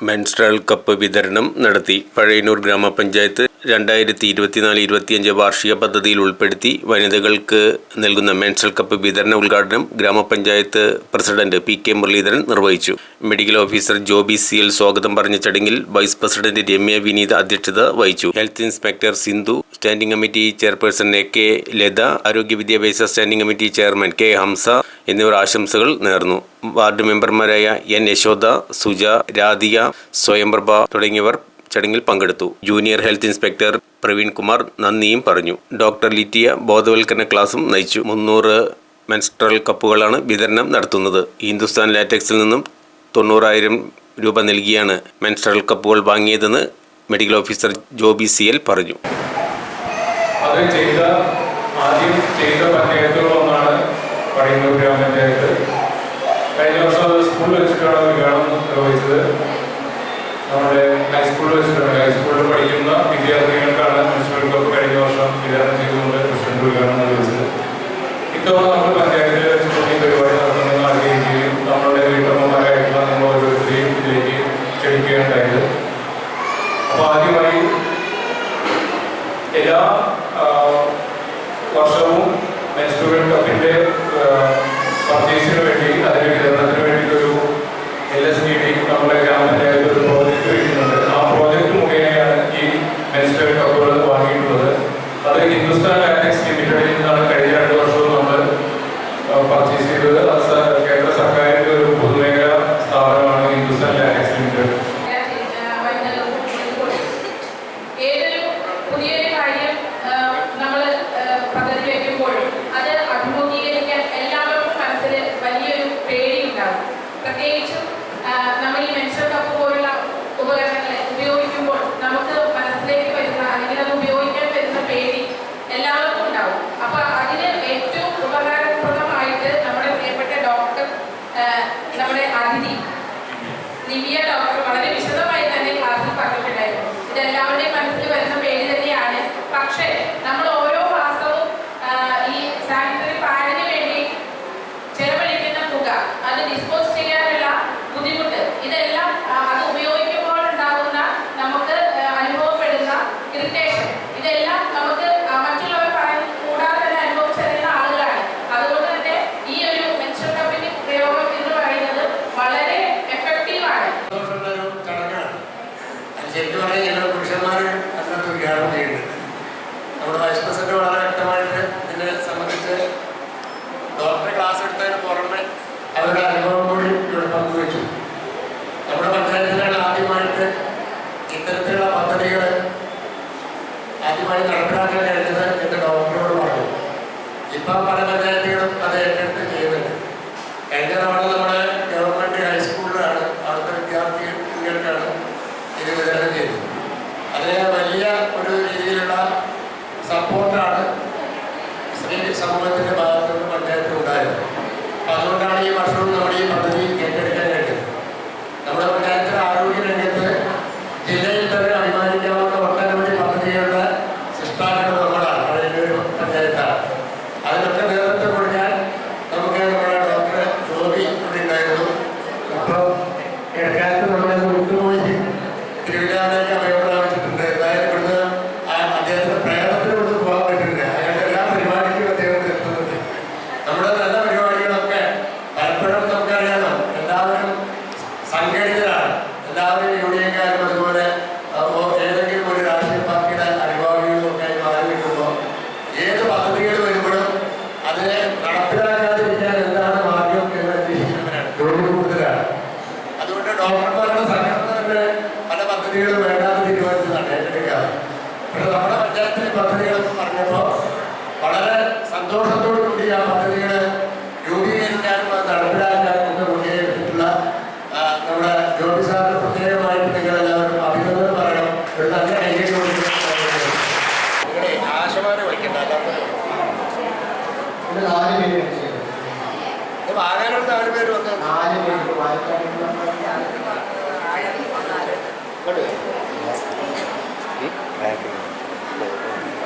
Menstrual cup വിതരണം നടത്തി പഴയന്നൂർ ഗ്രാമപഞ്ചായത്ത് രണ്ടായിരത്തി ഇരുപത്തിനാല് ഇരുപത്തിയഞ്ച് വാർഷിക പദ്ധതിയിൽ ഉൾപ്പെടുത്തി വനിതകൾക്ക് നൽകുന്ന മെൻസൽ കപ്പ് വിതരണ ഉദ്ഘാടനം ഗ്രാമപഞ്ചായത്ത് പ്രസിഡന്റ് പി കെ മുരളീധരൻ നിർവഹിച്ചു. Medical officer Joby C L സ്വാഗതം പറഞ്ഞ ചടങ്ങിൽ വൈസ് പ്രസിഡന്റ് രമ്യ വിനീത അധ്യക്ഷത വഹിച്ചു. Health inspector Sindhu standing committee chairperson A K Latha ആരോഗ്യ വിദ്യാഭ്യാസ standing committee chairman K Hamsa എന്നിവർ ആശംസകൾ നേർന്നു. വാർഡ് മെമ്പർമാരായ എൻ യശോദ സുജ രാധിക സ്വയംപ്രഭ തുടങ്ങിയവർ ചടങ്ങിൽ പങ്കെടുത്തു. Junior health inspector Praveen Kumar നന്ദിയും പറഞ്ഞു. ഡോക്ടർ ലിറ്റിയ ബോധവൽക്കരണ ക്ലാസും നയിച്ചു. മുന്നൂറ് മെൻസ്ട്രൽ കപ്പുകളാണ് വിതരണം നടത്തുന്നത്. ഹിന്ദുസ്ഥാൻ ലാറ്റക്സിൽ നിന്നും തൊണ്ണൂറായിരം രൂപ നൽകിയാണ് മെൻസ്ട്രൽ കപ്പുകൾ വാങ്ങിയതെന്ന് medical officer Joby C L പറഞ്ഞു. കഴിഞ്ഞ വർഷം സ്കൂളിൽ വെച്ചിട്ടാണ് ഉദ്ഘാടനം നിർവഹിച്ചത്. നമ്മുടെ ഹൈസ്കൂളിൽ വെച്ചിട്ടുണ്ട് ഹൈസ്കൂളിൽ പഠിക്കുന്ന വിദ്യാർത്ഥികൾക്കാണ് മുനിസിപ്പൽ കഴിഞ്ഞ വർഷം വിതരണം ചെയ്തുകൊണ്ട് പ്രസിഡന്റ് ഉദ്ഘാടനം നിർവഹിച്ചത് ഇത്തവണ നമ്മൾ പഞ്ചായത്തിൽ വെച്ചിട്ടുള്ള ഈ പരിപാടി നടത്തണമെന്ന് ആഗ്രഹിക്കുകയും നമ്മളുടെ വീട്ടമ്മമാരായിട്ടുള്ള നമ്മൾ ഓരോരുത്തരെയും ഇതിലേക്ക് ക്ഷണിക്കുകയുണ്ടായത്. അപ്പോൾ ആദ്യമായി എല്ലാ വർഷവും മെൻസ്റ്റുറൽ ശരിക്കും പറഞ്ഞാൽ ഞങ്ങൾ പുരുഷന്മാർ അതിനകത്ത് ഉദ്ഘാടനം ചെയ്യുന്നുണ്ട് നമ്മുടെ വൈസ് പ്രസിഡന്റ് വളരെ വ്യക്തമായിട്ട് ഇതിനെ സംബന്ധിച്ച് ഡോക്ടറെ ക്ലാസ് എടുത്തതിന് പുറമെ അവരുടെ അനുഭവം കൂടി ഇവിടെ പങ്കുവച്ചു. നമ്മുടെ പഞ്ചായത്തിലാണ് ആദ്യമായിട്ട് ഇത്തരത്തിലുള്ള പദ്ധതികൾ ആദ്യമായി നടപ്പിലാക്കാൻ പല പദ്ധതികളും വേണ്ടാന്ന് തീരുമാനിച്ചതാണ് ഏറ്റെടുക്കാതെ പക്ഷെ നമ്മുടെ പഞ്ചായത്തിലെ പദ്ധതികളൊക്കെ പറഞ്ഞപ്പോൾ വളരെ സന്തോഷത്തോടു കൂടി ആ പദ്ധതികൾ രൂപീകരിക്കാനും അത് നടപ്പിലാക്കാനും ഒക്കെ മുൻകൈയെടുത്തിട്ടുള്ള നമ്മുടെ ജോലി സാറിന് പ്രത്യേകമായിട്ട് നിങ്ങൾ എല്ലാവരും അഭിനന്ദനം പറയണം. ഒരു നല്ല കൈകൊണ്ട് നിങ്ങളെ ആശമാനം വയ്ക്കണ്ട നാല് പേര് നാല് പേര് നാല് പേര് വായിക്കാൻ ആ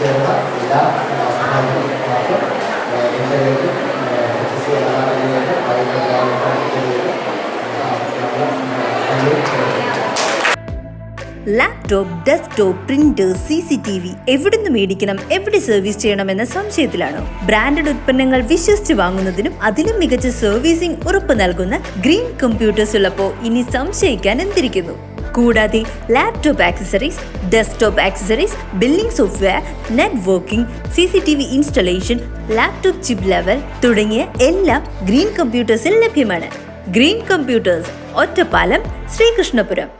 എത്തിച്ചേർന്ന എല്ലാ laptop desktop printer C C T V എവിടുന്ന് മേടിക്കണം എവിടെ സർവീസ് ചെയ്യണമെന്ന സംശയത്തിലാണോ. ബ്രാൻഡഡ് ഉൽപ്പന്നങ്ങൾ വിശ്വസിച്ച് വാങ്ങുന്നതിനും അതിലും മികച്ച സർവീസിംഗ് ഉറപ്പ് നൽകുന്ന ഗ്രീൻ കമ്പ്യൂട്ടേഴ്സ് ഉള്ളപ്പോൾ ഇനി സംശയിക്കാൻ എന്തിരിക്കുന്നു? കൂടാതെ laptop accessories desktop accessories billing software networking C C T V installation laptop chip level തുടങ്ങിയ എല്ലാം ഗ്രീൻ കമ്പ്യൂട്ടേഴ്സിൽ ലഭ്യമാണ്. Green computers Ottapalam Sreekrishnapuram.